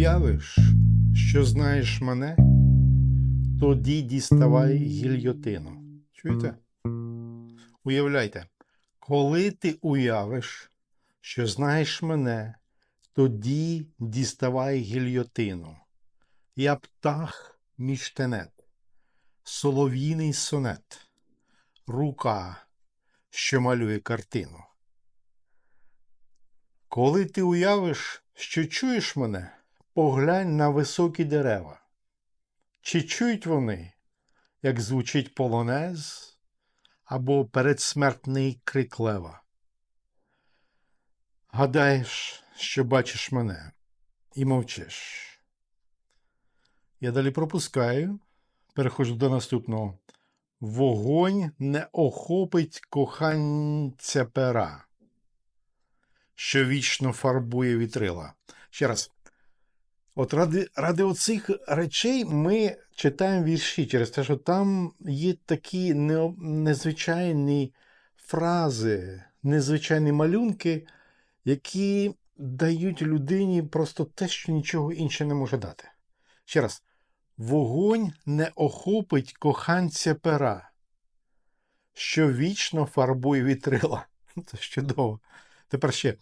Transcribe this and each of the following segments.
уявиш, що знаєш мене, тоді діставай гільйотину. Чуєте? Уявляйте, коли ти уявиш, що знаєш мене, тоді діставай гільйотину. Я птах між тенет, солов'їний сонет, рука, що малює картину. Коли ти уявиш, що чуєш мене, поглянь на високі дерева. Чи чують вони, як звучить полонез або передсмертний крик лева? Гадаєш, що бачиш мене і мовчиш. Я далі пропускаю, переходжу до наступного. Вогонь не охопить коханця пера що вічно фарбує вітрила. Ще раз. От ради ради оцих речей ми читаємо вірші через те, що там є такі не, незвичайні фрази, незвичайні малюнки, які дають людині просто те, що нічого інше не може дати. Ще раз, вогонь не охопить коханця пера, що вічно фарбує вітрила. Це чудово. Тепер ще,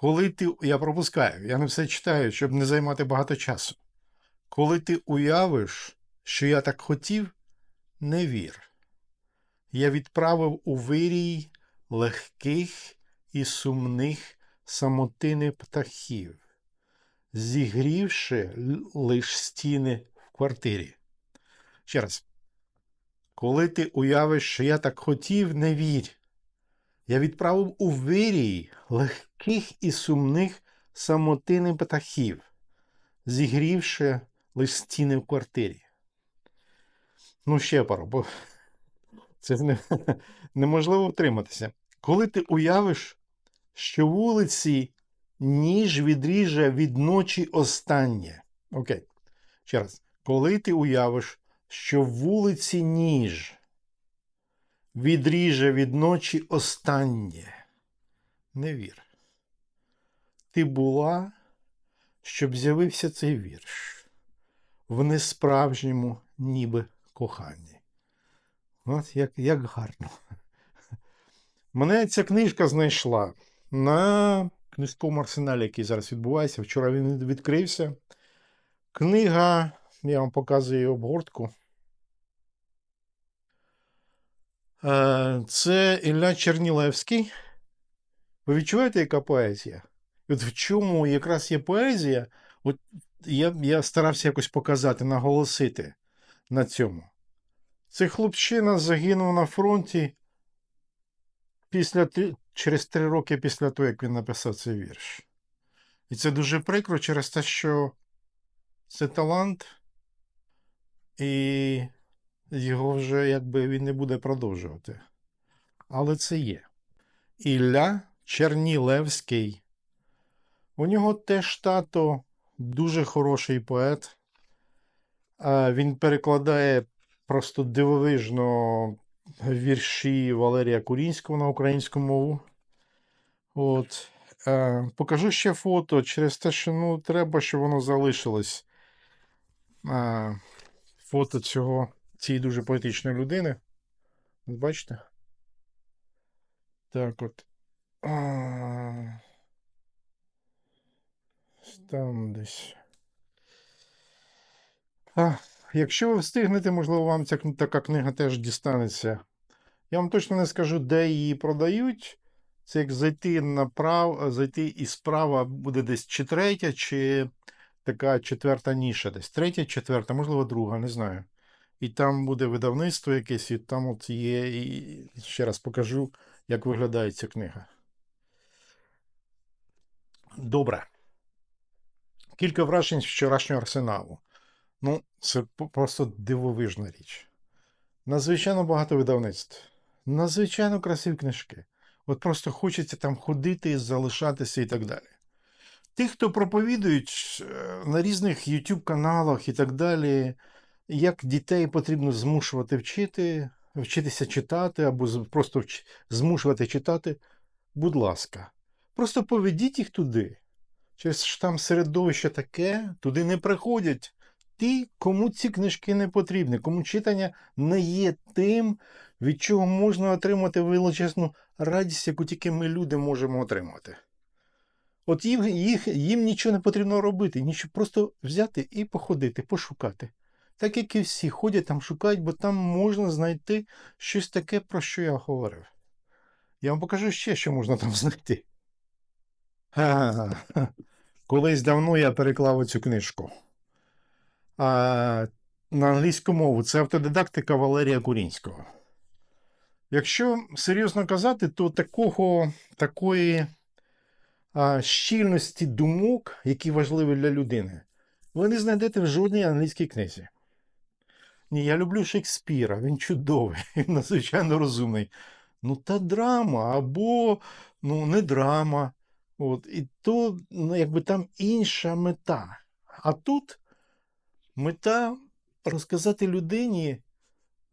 коли ти. Я пропускаю, я не все читаю, щоб не займати багато часу. Коли ти уявиш, що я так хотів, не вір. Я відправив у вирій легких і сумних самотини птахів, зігрівши лиш стіни в квартирі. Ще раз, коли ти уявиш, що я так хотів, не вір. Я відправив у вирій легких і сумних самотини птахів, зігрівши лиш стіни в квартирі. Ну, ще пару, бо це не, неможливо втриматися. Коли ти уявиш, що вулиці ніж відріже від ночі останнє. Окей, ще раз. Коли ти уявиш, що вулиці ніж відріже від ночі останнє. Не вір. Ти була, щоб з'явився цей вірш в несправжньому ніби коханні. От як як гарно. Мене ця книжка знайшла на книжковому арсеналі, який зараз відбувається. Вчора він відкрився. Книга, я вам показую обгортку. Е, це Ілля Чернілевський. Ви відчуваєте, яка поезія? От в чому якраз є поезія? От Я я старався якось показати, наголосити на цьому. Цей хлопчина загинув на фронті після, через три роки після того, як він написав цей вірш. І це дуже прикро через те, що це талант. І його вже якби він не буде продовжувати. Але це є. Ілля Чернілевський. У нього теж тато дуже хороший поет. Він перекладає просто дивовижно вірші Валерія Курінського на українську мову. От. Покажу ще фото через те, що ну, треба, щоб воно залишилось. Фото цього цієї дуже поетичної людини. Бачите? Так от. А... Там десь. А, Якщо ви встигнете, можливо, вам ця така книга теж дістанеться. Я вам точно не скажу, де її продають. Це як зайти направо, зайти і справа буде десь чи третя, чи така четверта ніша десь. Третя, четверта, можливо, друга, не знаю і там буде видавництво якесь, і там от є. І ще раз покажу, як виглядає ця книга. Добре. Кілька вражень з вчорашнього арсеналу. Ну, це просто дивовижна річ. Надзвичайно багато видавництв. Надзвичайно красиві книжки. От просто хочеться там ходити, залишатися і так далі. Тих, хто проповідують е, на різних YouTube каналах і так далі, як дітей потрібно змушувати вчити, вчитися читати або просто змушувати читати, будь ласка, просто поведіть їх туди. Через що там середовище таке, туди не приходять ті, кому ці книжки не потрібні, кому читання не є тим, від чого можна отримати величезну радість, яку тільки ми люди можемо отримати. От їм, їх, їм нічого не потрібно робити, нічого просто взяти і походити, пошукати. Так як і всі ходять там, шукають, бо там можна знайти щось таке, про що я говорив. Я вам покажу ще, що можна там знайти. Колись давно я переклав цю книжку. А, на англійську мову це автодидактика Валерія Курінського. Якщо серйозно казати, то такого, такої а, щільності думок, які важливі для людини, ви не знайдете в жодній англійській книзі. Ні, я люблю Шекспіра, він чудовий, він надзвичайно розумний. Ну, та драма, або ну, не драма. От, і то, ну, якби там інша мета. А тут мета розказати людині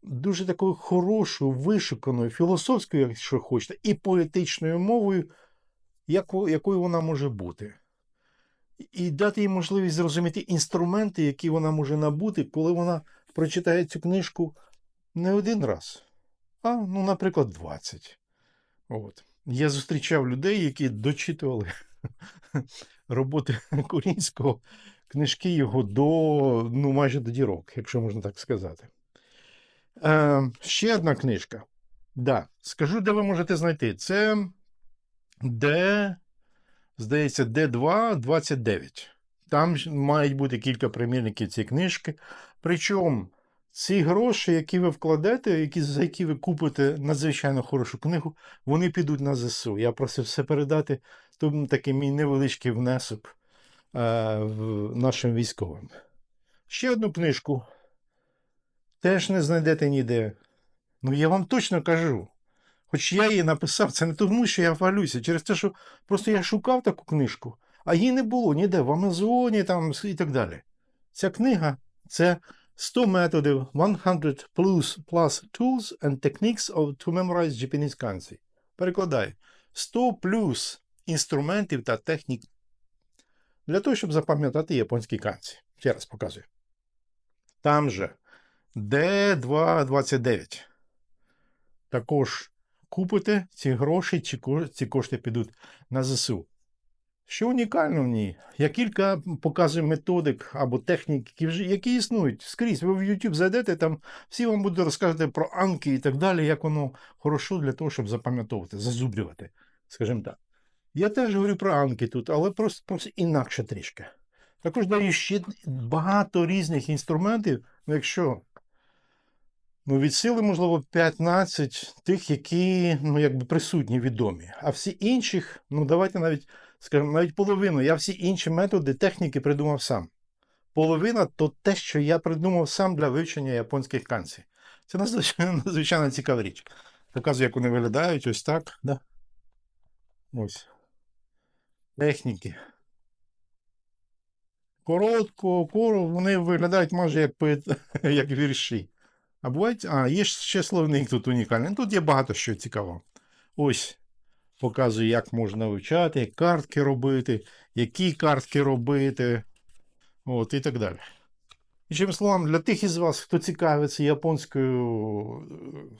дуже такою хорошою, вишуканою, філософською, якщо хочете, і поетичною мовою, як, якою вона може бути. І дати їй можливість зрозуміти інструменти, які вона може набути, коли вона прочитає цю книжку не один раз, а, ну, наприклад, 20. От. Я зустрічав людей, які дочитували роботи Курінського, книжки його до ну, майже до дірок, якщо можна так сказати. Е, ще одна книжка. Да, скажу, де ви можете знайти. Це Д, здається, Д2 29. Там мають бути кілька примірників цієї книжки. Причому ці гроші, які ви вкладете, які, за які ви купите надзвичайно хорошу книгу, вони підуть на ЗСУ. Я просив все передати. Тут такий мій невеличкий внесок е, в нашим військовим. Ще одну книжку теж не знайдете ніде. Ну, я вам точно кажу. Хоч я її написав, це не тому, що я хвалюся, через те, що просто я шукав таку книжку, а її не було ніде в Амазоні там, і так далі. Ця книга це 100 методів 100 plus, plus tools and techniques of, to memorize Japanese kanji. Перекладай. 100 плюс інструментів та технік для того, щоб запам'ятати японські канці. Ще раз показую. Там же D229. Також купите ці гроші, ці кошти підуть на ЗСУ. Що унікально в ній? Я кілька показую методик або технік, які, існують скрізь. Ви в YouTube зайдете, там всі вам будуть розказувати про анки і так далі, як воно хорошо для того, щоб запам'ятовувати, зазубрювати, скажімо так. Я теж говорю про анки тут, але просто, просто інакше трішки. Також даю ще багато різних інструментів, ну якщо ну, від сили, можливо, 15 тих, які ну, якби присутні, відомі. А всі інших, ну давайте навіть скажімо, навіть половину. Я всі інші методи, техніки придумав сам. Половина то те, що я придумав сам для вивчення японських канцій. Це надзвичайно, надзвичайно цікава річ. Показую, як вони виглядають, ось так. Да? Ось. Техніки. Коротко, коро, вони виглядають майже як, як вірші. А бувають, а, є ще словник тут унікальний. Тут є багато що цікавого. Ось показую, як можна вивчати, як картки робити, які картки робити, от і так далі. Іншими словами, для тих із вас, хто цікавиться японською,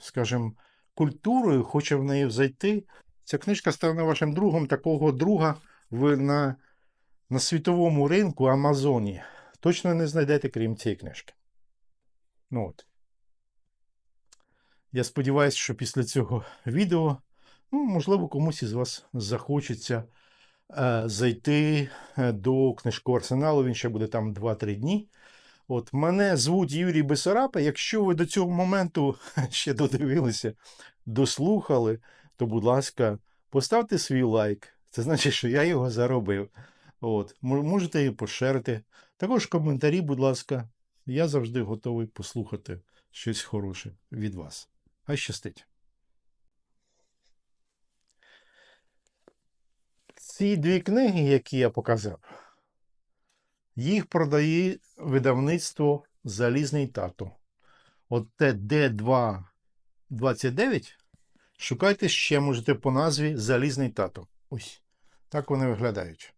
скажімо, культурою, хоче в неї зайти, ця книжка стане вашим другом, такого друга ви на, на світовому ринку Амазоні. Точно не знайдете, крім цієї книжки. Ну от. Я сподіваюся, що після цього відео Ну, можливо, комусь із вас захочеться е, зайти е, до книжкового арсеналу. Він ще буде там 2-3 дні. От мене звуть Юрій Бесарапа. Якщо ви до цього моменту ще додивилися, дослухали, то, будь ласка, поставте свій лайк. Це значить, що я його заробив. От, можете і поширити. Також коментарі, будь ласка. Я завжди готовий послухати щось хороше від вас. Хай щастить! Ці дві книги, які я показав, їх продає видавництво Залізний тато. От те D229. Шукайте ще можете по назві Залізний тато. Ось. Так вони виглядають.